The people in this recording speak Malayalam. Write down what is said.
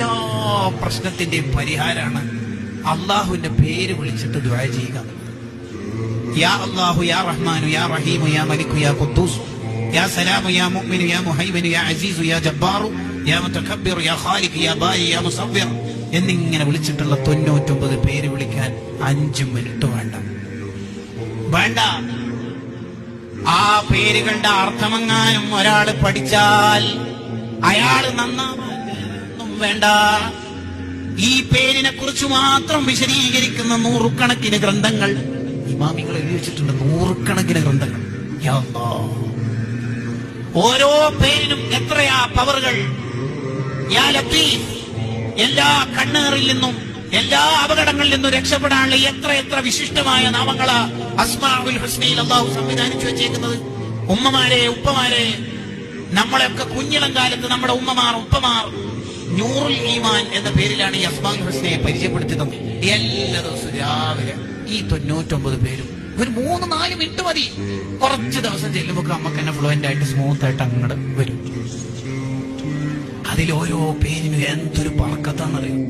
എല്ലാ പ്രശ്നത്തിന്റെയും പരിഹാരമാണ്. അള്ളാഹുവിന്റെ പേര് വിളിച്ചിട്ട് ദ്വാര ചെയ്യുക. യാ അള്ളാഹു യാ റഹ്മാനു യാ റഹീമു യാ മലിക്കു യാ ഖുദ്ദൂസ് യാ സലാമു യാ മുഅ്മിനു യാ മുഹൈമിനു യാ അസീസു യാ ജബ്ബാറു യാ മുതകബ്ബിറു യാ ഖാലിഖ് യാ ബാരി യാ മുസവ്വിർ എന്നിങ്ങനെ വിളിച്ചിട്ടുള്ള തൊണ്ണൂറ്റൊമ്പത് പേര് വിളിക്കാൻ അഞ്ചു മിനിറ്റ് വേണ്ട. വേണ്ട. ആ പേരുകളുടെ അർത്ഥമെങ്ങാനും ഒരാൾ പഠിച്ചാൽ അയാൾ നന്നാവാനും വേണ്ട. ഈ പേരിനെ കുറിച്ച് മാത്രം വിശദീകരിക്കുന്ന നൂറുകണക്കിന് ഗ്രന്ഥങ്ങൾ. ഇമാമികൾ എഴുതി വെച്ചിട്ടുണ്ട് നൂറുകണക്കിന് ഗ്രന്ഥങ്ങൾ. ഓരോ പേരിനും എത്രയാ പവറുകൾ? യാ എല്ലാ കണ്ണേറിൽ നിന്നും എല്ലാ അപകടങ്ങളിൽ നിന്നും രക്ഷപ്പെടാനുള്ള എത്ര എത്ര വിശിഷ്ടമായ നാമങ്ങളാ അസ്മാഉൽ ഹുസ്നയിൽ അള്ളാഹു സംവിധാനിച്ചു വെച്ചേക്കുന്നത്. ഉമ്മമാരെ ഉപ്പമാരെ നമ്മളെയൊക്കെ കുഞ്ഞിളം കാലത്ത് നമ്മുടെ ഉമ്മമാർ ഉപ്പമാർ നൂറുൽ ഈമാൻ എന്ന പേരിലാണ് ഈ അസ്മാൻ ഹുസ്നയെ പരിചയപ്പെടുത്തി തന്നത് എല്ലാ ദിവസവും രാവിലെ ഈ തൊണ്ണൂറ്റൊമ്പത് പേരും ഒരു മൂന്ന് നാല് മിനിറ്റ് മതി. കുറച്ച് ദിവസം ചെല്ലുമ്പോൾ നമുക്ക് തന്നെ ഫ്ലുവന്റ് ആയിട്ട് സ്മൂത്ത് ആയിട്ട് അങ്ങോട്ട് വരും. അതിൽ ഓരോ പേരിനും എന്തൊരു പറക്കത്താന്നറിയും